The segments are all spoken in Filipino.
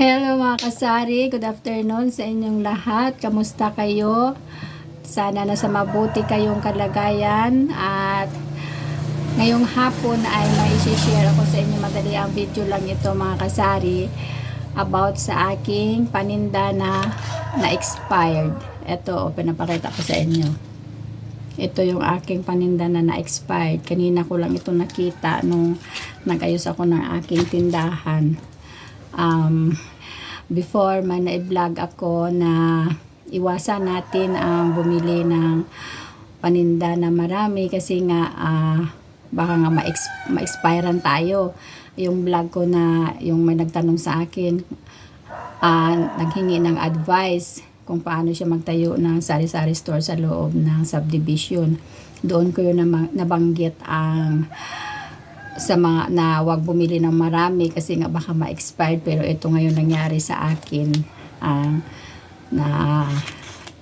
Hello mga kasari, good afternoon sa inyong lahat. Kamusta kayo? Sana nasa mabuti kayong kalagayan at ngayong hapon ay may share ako sa inyo madali ang video lang ito mga kasari about sa aking paninda na na expired. Ito, pinapakita ko sa inyo. Ito yung aking paninda na na-expired. Kanina ko lang ito nakita nung nag-ayos ako ng aking tindahan um, before man na-vlog ako na iwasan natin ang bumili ng paninda na marami kasi nga ah, baka nga ma-ex- ma-expirean tayo. Yung vlog ko na yung may nagtanong sa akin ah, naghingi ng advice kung paano siya magtayo ng sari-sari store sa loob ng subdivision. Doon ko yun nabanggit ang sa mga na wag bumili ng marami kasi nga baka ma-expired pero ito ngayon nangyari sa akin ang na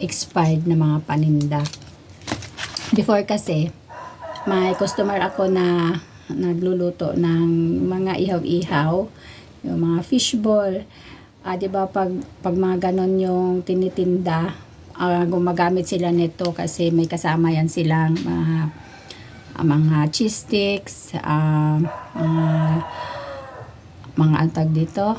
expired na mga paninda. Before kasi may customer ako na nagluluto ng mga ihaw-ihaw, yung mga fishball. Ah, 'di ba pag pag mga ganon yung tinitinda, ah, gumagamit sila nito kasi may kasama yan silang mga ah, mga cheese sticks, ah, mga mga antag dito,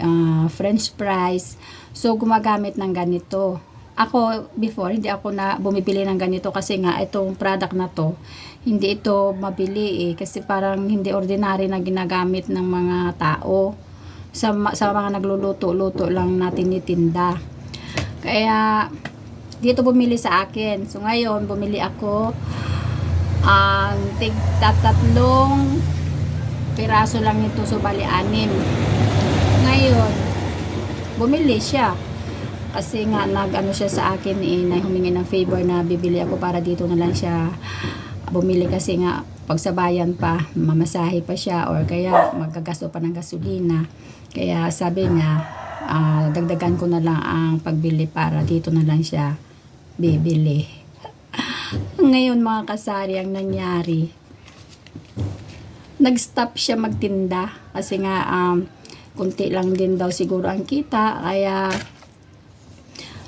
ah, french fries. So, gumagamit ng ganito. Ako, before, hindi ako na bumibili ng ganito kasi nga itong product na to, hindi ito mabili eh. Kasi parang hindi ordinary na ginagamit ng mga tao. Sa, sa mga nagluluto-luto lang natin itinda. Kaya, dito bumili sa akin. So, ngayon, bumili ako ang tig tatlong piraso lang ito so bali anim. Ngayon bumili siya. Kasi nga nag ano siya sa akin eh, na humingi ng favor na bibili ako para dito na lang siya bumili. Kasi nga pagsabayan pa mamasahe pa siya or kaya magagasto pa ng gasolina. Kaya sabi niya ah, dagdagan ko na lang ang pagbili para dito na lang siya bibili ngayon mga kasari ang nangyari, nag-stop siya magtinda kasi nga um, kunti lang din daw siguro ang kita kaya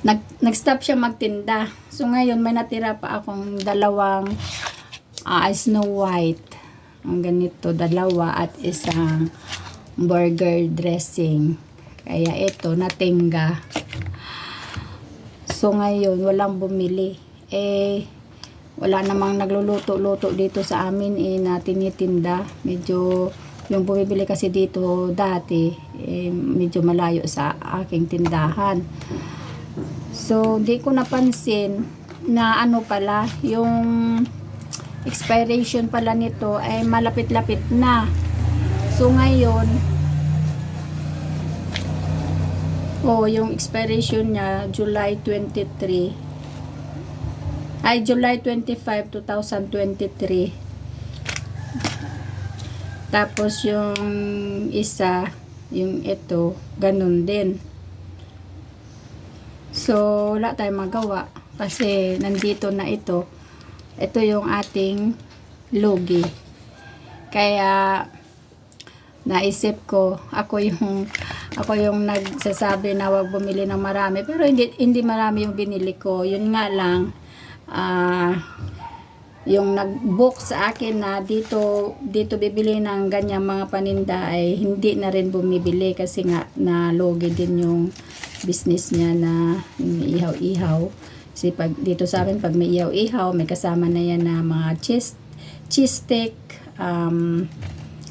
nag, nag-stop siya magtinda. So ngayon may natira pa akong dalawang ah, Snow White. Ang ganito, dalawa at isang burger dressing. Kaya ito, natingga. So ngayon, walang bumili. Eh, wala namang nagluluto-luto dito sa amin eh, na tinitinda. Medyo yung bumibili kasi dito dati, eh, medyo malayo sa aking tindahan. So, di ko napansin na ano pala, yung expiration pala nito ay malapit-lapit na. So, ngayon, oh, yung expiration niya, July 23 ay July 25, 2023. Tapos yung isa, yung ito, ganun din. So, wala tayong magawa. Kasi nandito na ito. Ito yung ating logi. Kaya, naisip ko, ako yung ako yung nagsasabi na wag bumili ng marami. Pero hindi, hindi marami yung binili ko. Yun nga lang, ah yung nag-book sa akin na dito dito bibili ng ganyang mga paninda ay hindi na rin bumibili kasi nga na logi din yung business niya na ihaw-ihaw. Kasi pag dito sa amin pag may ihaw-ihaw, may kasama na yan na mga cheese cheese stick, um,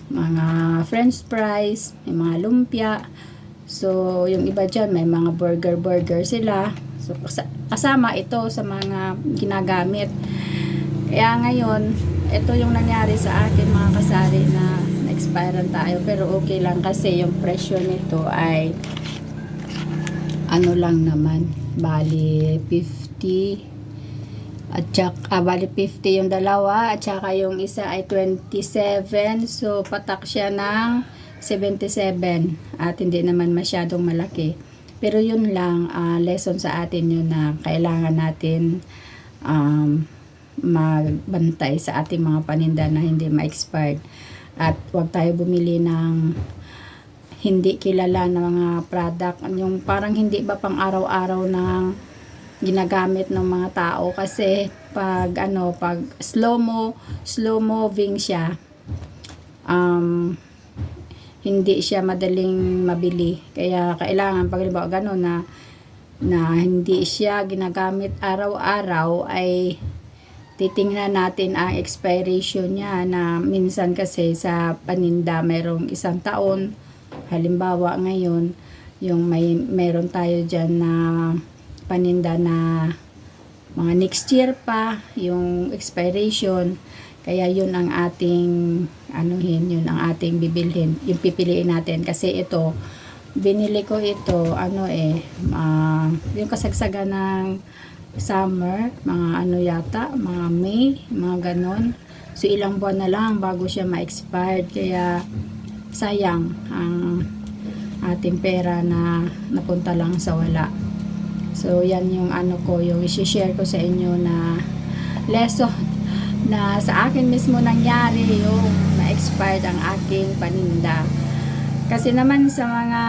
mga french fries, may mga lumpia. So, yung iba dyan, may mga burger-burger sila. So, kasama ito sa mga ginagamit. Kaya ngayon, ito yung nangyari sa akin mga kasari na na-expirean tayo. Pero okay lang kasi yung presyo nito ay ano lang naman, bali 50 at saka, ah, bali 50 yung dalawa at saka yung isa ay 27 so patak siya ng 77 at hindi naman masyadong malaki pero yun lang, ah, lesson sa atin yun na kailangan natin um, magbantay sa ating mga paninda na hindi ma-expired. At huwag tayo bumili ng hindi kilala na mga product. Yung parang hindi ba pang araw-araw ng ginagamit ng mga tao kasi pag ano, pag slow mo, slow moving siya, um, hindi siya madaling mabili. Kaya kailangan pag halimbawa ganun na na hindi siya ginagamit araw-araw ay titingnan natin ang expiration niya na minsan kasi sa paninda merong isang taon halimbawa ngayon yung may meron tayo diyan na paninda na mga next year pa yung expiration kaya yun ang ating anuhin yun ang ating bibilhin yung pipiliin natin. Kasi ito binili ko ito ano eh ah, yung kasagsagan ng summer mga ano yata mga May mga ganon. So ilang buwan na lang bago siya ma-expired. Kaya sayang ang ating pera na napunta lang sa wala. So yan yung ano ko yung isi-share ko sa inyo na lesson na sa akin mismo nangyari yung na-expired ang aking paninda kasi naman sa mga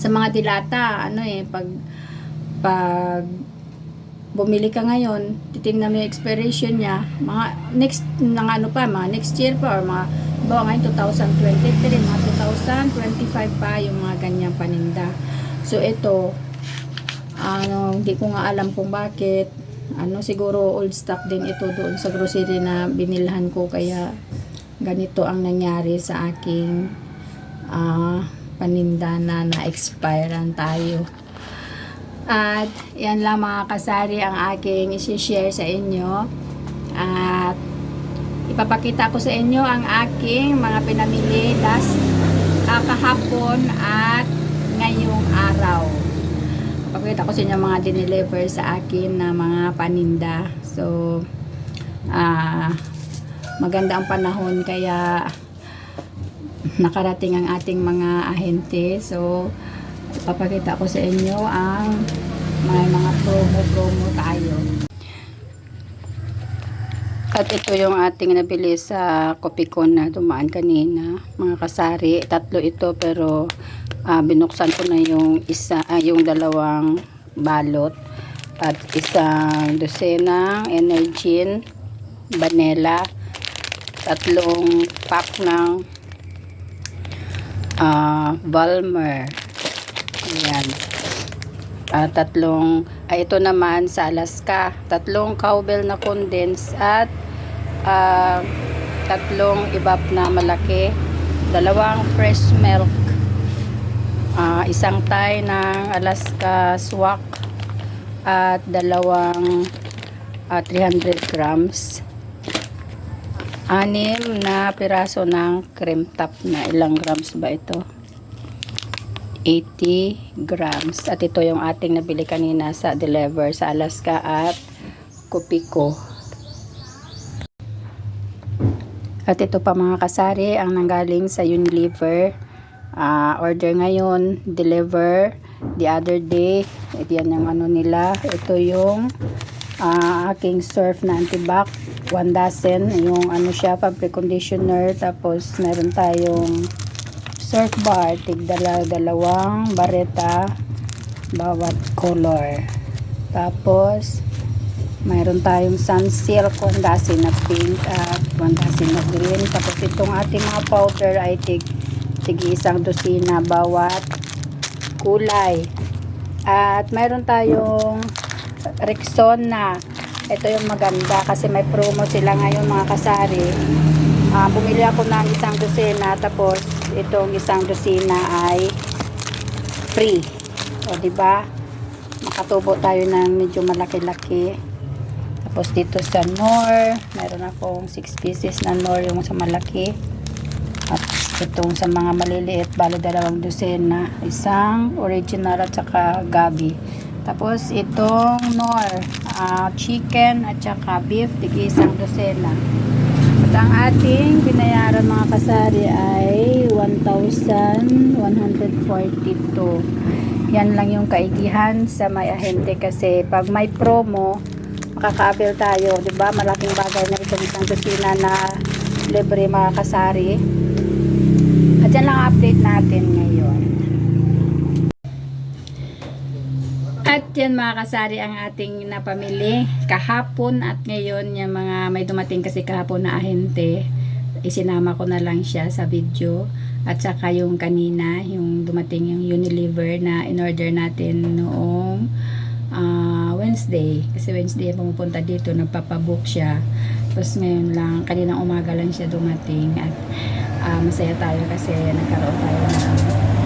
sa mga dilata, ano eh, pag pag bumili ka ngayon, titingnan mo yung expiration niya, mga next, ng ano pa, mga next year pa, or mga, bawa ngayon 2023, mga 2025 pa yung mga ganyang paninda. So, ito, ano, hindi ko nga alam kung bakit, ano, siguro old stock din ito doon sa grocery na binilhan ko, kaya ganito ang nangyari sa aking ah, paninda na na-expirean tayo. At yan lang mga kasari ang aking isi-share sa inyo. At ipapakita ko sa inyo ang aking mga pinamili last ah, kahapon at ngayong araw. Ipapakita ko sa inyo mga dineliver sa akin na mga paninda. So, ah, maganda ang panahon kaya nakarating ang ating mga ahente. So, ipapakita ko sa inyo ang mga mga promo-promo tayo. At ito yung ating nabili sa Kopikon na dumaan kanina. Mga kasari, tatlo ito pero ah, binuksan ko na yung isa, ah, yung dalawang balot at isang dosenang Energin, Vanilla, tatlong pack ng ah Balmer. Ayan. Ah, tatlong, ay ito naman sa Alaska. Tatlong cowbell na condense at ah, tatlong ibap na malaki. Dalawang fresh milk. Ah, isang Thai ng Alaska swak at dalawang ah, 300 grams. Anim na piraso ng cream top na ilang grams ba ito? 80 grams. At ito yung ating nabili kanina sa deliver sa Alaska at Kupiko at ito pa mga kasari ang nanggaling sa Unilever Ah, order ngayon deliver. The other day ito yan yung ano nila. Ito yung ah, aking surf na antibac 1 dozen yung ano siya fabric conditioner. Tapos meron tayong surf bar. Tig dala, dalawang bareta bawat color. Tapos mayroon tayong sunsilk 1 dozen na pink at 1 dozen na green. Tapos itong ating mga powder ay tig, tig isang dosina bawat kulay. At mayroon tayong Rexona. Ito yung maganda kasi may promo sila ngayon mga kasari. Ah, bumili ako ng isang dosena tapos itong isang dosena ay free. O di ba? Makatubo tayo ng medyo malaki-laki. Tapos dito sa Nor meron akong 6 pieces na Nor yung sa malaki. At itong sa mga maliliit bali dalawang dosena isang original at saka gabi tapos itong Nor ah, chicken at saka beef tig isang dosena at ang ating binayaran mga kasari ay 1,142. Yan lang yung kaigihan sa may ahente kasi pag may promo, makaka-avail tayo. 'di ba Malaking bagay na itong isang kusina na libre mga kasari. At lang ang update natin ngayon. At yan mga kasari ang ating napamili kahapon at ngayon yung mga may dumating kasi kahapon na ahente. Isinama ko na lang siya sa video. At saka yung kanina yung dumating yung Unilever na in-order natin noong ah, Wednesday. Kasi Wednesday pumupunta dito nagpapabook siya tapos ngayon lang kaninang umaga lang siya dumating at ah, masaya tayo kasi nagkaroon tayo ng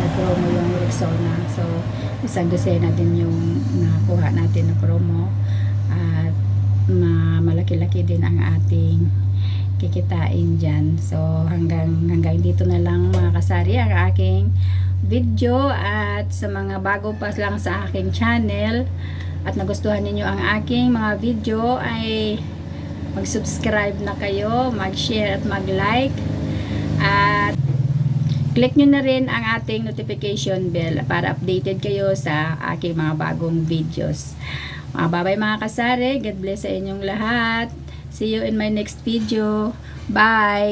nag-promo yung Rexona so isang dosena din yung nakuha natin na promo at ma malaki-laki din ang ating kikitain dyan. So hanggang hanggang dito na lang mga kasari ang aking video at sa mga bago pa lang sa aking channel at nagustuhan ninyo ang aking mga video ay mag-subscribe na kayo, mag-share at mag-like at click nyo na rin ang ating notification bell para updated kayo sa aking mga bagong videos. Mga babay mga kasari, God bless sa inyong lahat. See you in my next video. Bye!